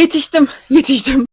Yetiştim, yetiştim.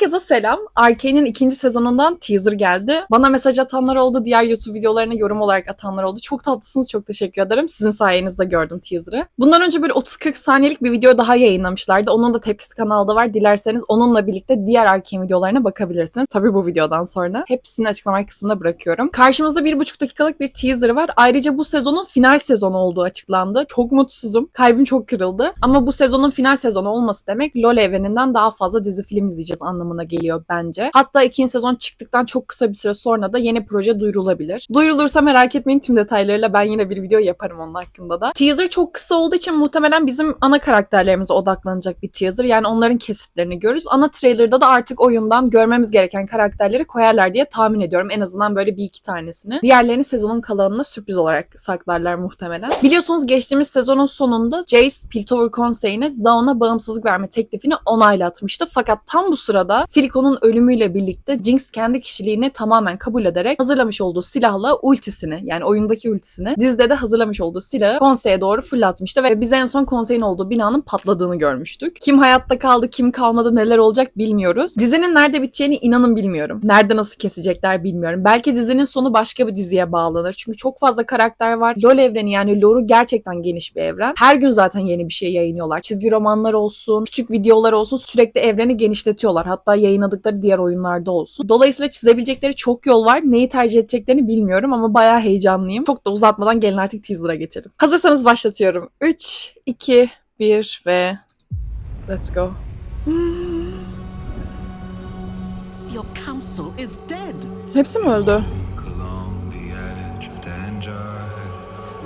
Herkese selam. Arkane'in ikinci sezonundan teaser geldi. Bana mesaj atanlar oldu, diğer YouTube videolarına yorum olarak atanlar oldu. Çok tatlısınız, çok teşekkür ederim. Sizin sayenizde gördüm teaser'ı. Bundan önce böyle 30-40 saniyelik bir video daha yayınlamışlardı. Onun da tepkisi kanalda var. Dilerseniz onunla birlikte diğer Arkane videolarına bakabilirsiniz. Tabii bu videodan sonra. Hepsini açıklama kısmına bırakıyorum. Karşımızda bir buçuk dakikalık bir teaser var. Ayrıca bu sezonun final sezonu olduğu açıklandı. Çok mutsuzum. Kalbim çok kırıldı. Ama bu sezonun final sezonu olması demek LoL evreninden daha fazla dizi film izleyeceğiz anlamına geliyor bence. Hatta ikinci sezon çıktıktan çok kısa bir süre sonra da yeni proje duyurulabilir. Duyurulursa merak etmeyin tüm detaylarıyla ben yine bir video yaparım onun hakkında da. Teaser çok kısa olduğu için muhtemelen bizim ana karakterlerimize odaklanacak bir teaser. Yani onların kesitlerini görürüz. Ana trailer'da da artık oyundan görmemiz gereken karakterleri koyarlar diye tahmin ediyorum. En azından böyle bir iki tanesini. Diğerlerini sezonun kalanına sürpriz olarak saklarlar muhtemelen. Biliyorsunuz geçtiğimiz sezonun sonunda Jace Piltover Konseyi'ne Zaun'a bağımsızlık verme teklifini onaylatmıştı. Fakat tam bu sırada Silicon'un ölümüyle birlikte Jinx kendi kişiliğini tamamen kabul ederek hazırlamış olduğu silahla ultisini yani oyundaki ultisini dizide de hazırlamış olduğu silahı konseye doğru fırlatmıştı ve biz en son konseyin olduğu binanın patladığını görmüştük. Kim hayatta kaldı, kim kalmadı, neler olacak bilmiyoruz. Dizinin nerede biteceğini inanın bilmiyorum. Nerede nasıl kesecekler bilmiyorum. Belki dizinin sonu başka bir diziye bağlanır. Çünkü çok fazla karakter var. LoL evreni yani lore'u gerçekten geniş bir evren. Her gün zaten yeni bir şey yayınlıyorlar. Çizgi romanlar olsun, küçük videolar olsun sürekli evreni genişletiyorlar. Hatta yayınladıkları diğer oyunlarda olsun. Dolayısıyla çizebilecekleri çok yol var. Neyi tercih edeceklerini bilmiyorum ama bayağı heyecanlıyım. Çok da uzatmadan gelin artık teaser'a geçelim. Hazırsanız başlatıyorum. 3, 2, 1 ve let's go. Your council is dead. Hepsi mi öldü?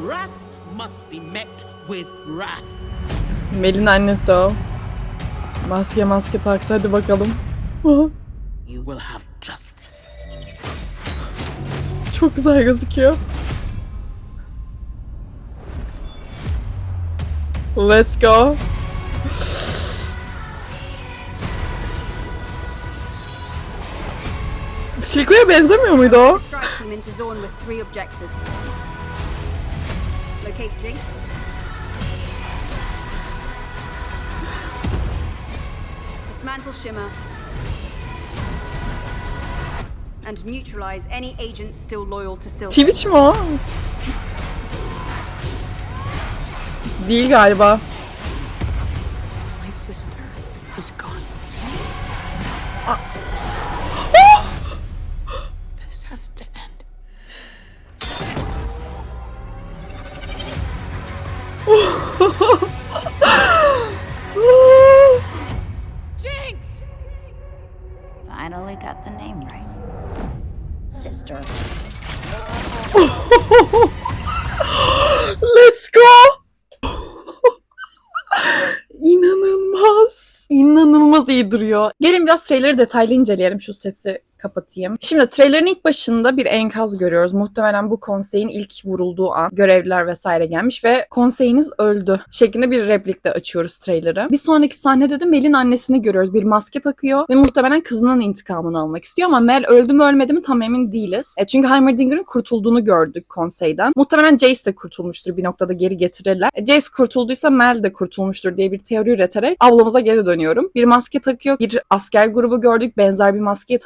Wrath must be met with wrath. Mel'in annesi o. Maske maske taktı hadi bakalım. You will have justice. Çok güzel gözüküyor. Let's go. Silko'ya benzemiyor muydu o? Strike team And neutralize any agents still loyal to Silver. Twitch mi o? Değil galiba. My sister is gone. Ah. this has to end. Jinx! Finally got the name right. Sister. Let's go. İnanılmaz. İnanılmaz iyi duruyor. Gelin biraz trailer'ı detaylı inceleyelim. Şu sesi kapatayım. Şimdi trailer'ın ilk başında bir enkaz görüyoruz. Muhtemelen bu konseyin ilk vurulduğu an görevliler vesaire gelmiş ve konseyiniz öldü şeklinde bir replikle açıyoruz trailer'ı. Bir sonraki sahnede de Mel'in annesini görüyoruz. Bir maske takıyor ve muhtemelen kızının intikamını almak istiyor ama Mel öldü mü ölmedi mi tam emin değiliz. E çünkü Heimerdinger'ın kurtulduğunu gördük konseyden. Muhtemelen Jace de kurtulmuştur bir noktada geri getirirler. E, Jace kurtulduysa Mel de kurtulmuştur diye bir teori üreterek ablamıza geri dönüyorum. Bir maske takıyor. Bir asker grubu gördük. Benzer bir maskeyi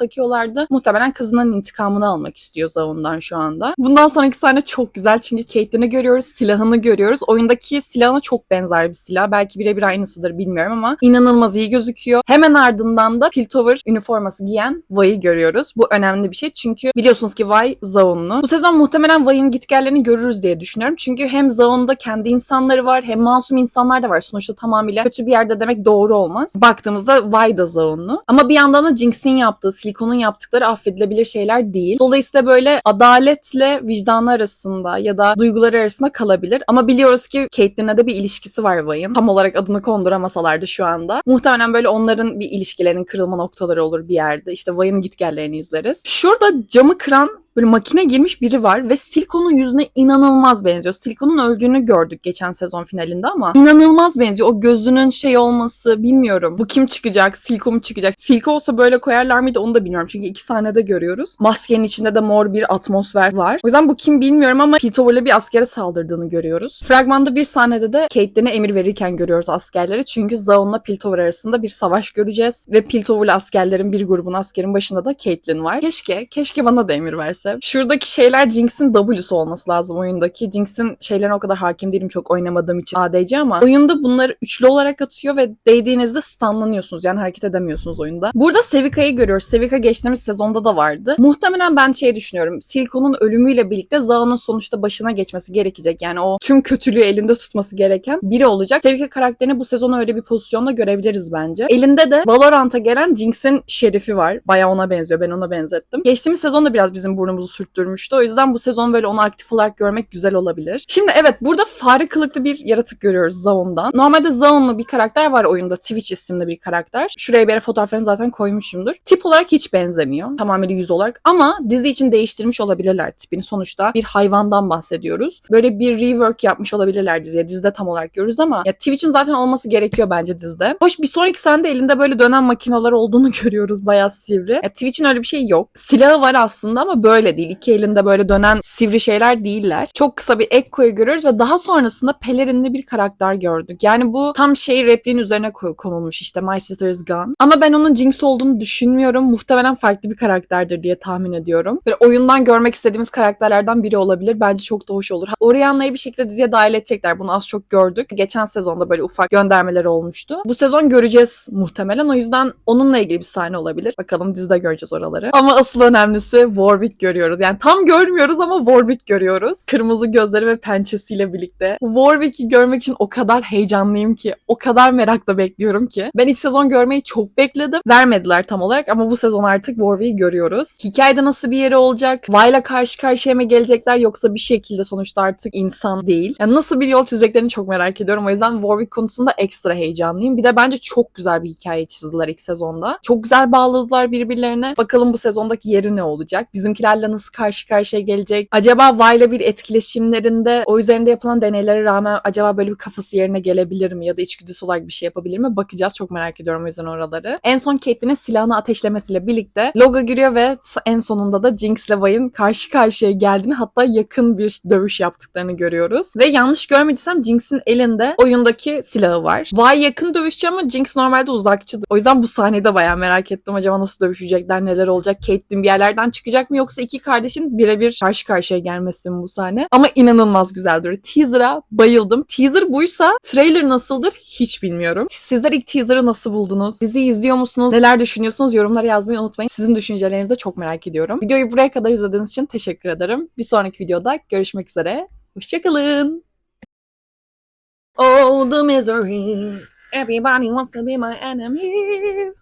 takıyorlardı. Muhtemelen kızının intikamını almak istiyor Zaun'dan şu anda. Bundan sonraki sahne çok güzel çünkü Caitlyn'i görüyoruz, silahını görüyoruz. Oyundaki silahına çok benzer bir silah. Belki birebir aynısıdır bilmiyorum ama inanılmaz iyi gözüküyor. Hemen ardından da Piltover üniforması giyen Vay'ı görüyoruz. Bu önemli bir şey çünkü biliyorsunuz ki Vay Zaun'lu. Bu sezon muhtemelen Vay'ın gitgellerini görürüz diye düşünüyorum. Çünkü hem Zaun'da kendi insanları var hem masum insanlar da var. Sonuçta tamamıyla kötü bir yerde demek doğru olmaz. Baktığımızda Vay da Zaun'lu. Ama bir yandan da Jinx'in yaptığı, Silicon'un yaptıkları affedilebilir şeyler değil. Dolayısıyla böyle adaletle vicdanı arasında ya da duyguları arasında kalabilir. Ama biliyoruz ki Caitlyn'le de bir ilişkisi var Vay'ın. Tam olarak adını konduramasalardı şu anda. Muhtemelen böyle onların bir ilişkilerinin kırılma noktaları olur bir yerde. İşte Vay'ın gitgellerini izleriz. Şurada camı kıran böyle makine girmiş biri var ve Silco'nun yüzüne inanılmaz benziyor. Silco'nun öldüğünü gördük geçen sezon finalinde ama inanılmaz benziyor. O gözünün şey olması bilmiyorum. Bu kim çıkacak? Silco mu çıkacak? Silco olsa böyle koyarlar mıydı onu da bilmiyorum. Çünkü iki sahnede görüyoruz. Maskenin içinde de mor bir atmosfer var. O yüzden bu kim bilmiyorum ama Piltover'la bir askere saldırdığını görüyoruz. Fragmanda bir sahnede de Caitlyn'e emir verirken görüyoruz askerleri. Çünkü Zaun'la Piltover arasında bir savaş göreceğiz. Ve Piltover'lı askerlerin bir grubun askerin başında da Caitlyn var. Keşke, keşke bana da emir verse. Şuradaki şeyler Jinx'in W'su olması lazım oyundaki. Jinx'in şeylerine o kadar hakim değilim çok oynamadığım için ADC ama oyunda bunları üçlü olarak atıyor ve değdiğinizde stunlanıyorsunuz. Yani hareket edemiyorsunuz oyunda. Burada Sevika'yı görüyoruz. Sevika geçtiğimiz sezonda da vardı. Muhtemelen ben şey düşünüyorum. Silco'nun ölümüyle birlikte Zaun'un sonuçta başına geçmesi gerekecek. Yani o tüm kötülüğü elinde tutması gereken biri olacak. Sevika karakterini bu sezon öyle bir pozisyonda görebiliriz bence. Elinde de Valorant'a gelen Jinx'in şerifi var. Baya ona benziyor. Ben ona benzettim. Geçtiğimiz sezon da biraz bizim burnumuzu sürttürmüştü. O yüzden bu sezon böyle onu aktif olarak görmek güzel olabilir. Şimdi evet burada fare kılıklı bir yaratık görüyoruz Zaun'dan. Normalde Zaun'lu bir karakter var oyunda. Twitch isimli bir karakter. Şuraya bir yere fotoğraflarını zaten koymuşumdur. Tip olarak hiç benzemiyor. Tamamen yüz olarak. Ama dizi için değiştirmiş olabilirler tipini. Sonuçta bir hayvandan bahsediyoruz. Böyle bir rework yapmış olabilirler diziye. Dizide tam olarak görürüz ama ya Twitch'in zaten olması gerekiyor bence dizide. Hoş bir sonraki sahnede elinde böyle dönen makineler olduğunu görüyoruz. Bayağı sivri. Ya Twitch'in öyle bir şey yok. Silahı var aslında ama böyle değil. İki elinde böyle dönen sivri şeyler değiller. Çok kısa bir Ekko'yu görüyoruz ve daha sonrasında pelerinli bir karakter gördük. Yani bu tam şey repliğin üzerine konulmuş işte My Sister is Gone. Ama ben onun Jinx olduğunu düşünmüyorum. Muhtemelen farklı bir karakterdir diye tahmin ediyorum. Böyle oyundan görmek istediğimiz karakterlerden biri olabilir. Bence çok da hoş olur. Orianna'yı bir şekilde diziye dahil edecekler. Bunu az çok gördük. Geçen sezonda böyle ufak göndermeleri olmuştu. Bu sezon göreceğiz muhtemelen. O yüzden onunla ilgili bir sahne olabilir. Bakalım dizide göreceğiz oraları. Ama asıl önemlisi Warwick görüyoruz. Yani tam görmüyoruz ama Warwick görüyoruz. Kırmızı gözleri ve pençesiyle birlikte. Warwick'i görmek için o kadar heyecanlıyım ki. O kadar merakla bekliyorum ki. Ben ilk sezon görmeyi çok bekledim. Vermediler tam olarak ama bu sezon artık Warwick'i görüyoruz. Hikayede nasıl bir yeri olacak? Vayla karşı karşıya mı gelecekler yoksa bir şekilde sonuçta artık insan değil. Yani nasıl bir yol çizeceklerini çok merak ediyorum. O yüzden Warwick konusunda ekstra heyecanlıyım. Bir de bence çok güzel bir hikaye çizdiler ilk sezonda. Çok güzel bağladılar birbirlerine. Bakalım bu sezondaki yeri ne olacak? Bizimkilerle nasıl karşı karşıya gelecek? Acaba Vayla bir etkileşimlerinde o üzerinde yapılan deneylere rağmen acaba böyle bir kafası yerine gelebilir mi? Ya da içgüdüsü olarak bir şey yapabilir mi? Bakacağız. Çok merak ediyorum o yüzden oraları. En son Caitlyn'in silahını ateşlemesiyle birlikte Loga giriyor ve en sonunda da Jinx ile Vay'ın karşı karşıya geldiğini hatta yakın bir dövüş yaptıklarını görüyoruz. Ve yanlış görmediysem Jinx'in elinde oyundaki silahı var. Vay yakın dövüşçü ama Jinx normalde uzakçı. O yüzden bu sahneyi de bayağı merak ettim. Acaba nasıl dövüşecekler, neler olacak? Caitlyn bir yerlerden çıkacak mı yoksa iki kardeşin birebir karşı karşıya gelmesi bu sahne? Ama inanılmaz güzel duruyor. Teaser'a bayıldım. Teaser buysa trailer nasıldır hiç bilmiyorum. Sizler ilk teaser'ı nasıl buldunuz? Dizi izliyor musunuz? Neler düşünüyorsunuz? Yorumlara yazmayı unutmayın. Sizin düşüncelerinizi de çok merak ediyorum. Videoyu buraya kadar izlediğiniz için teşekkür ederim. Bir sonraki videoda görüşmek üzere. Hoşçakalın. Oh, the misery. Everybody wants to be my enemy.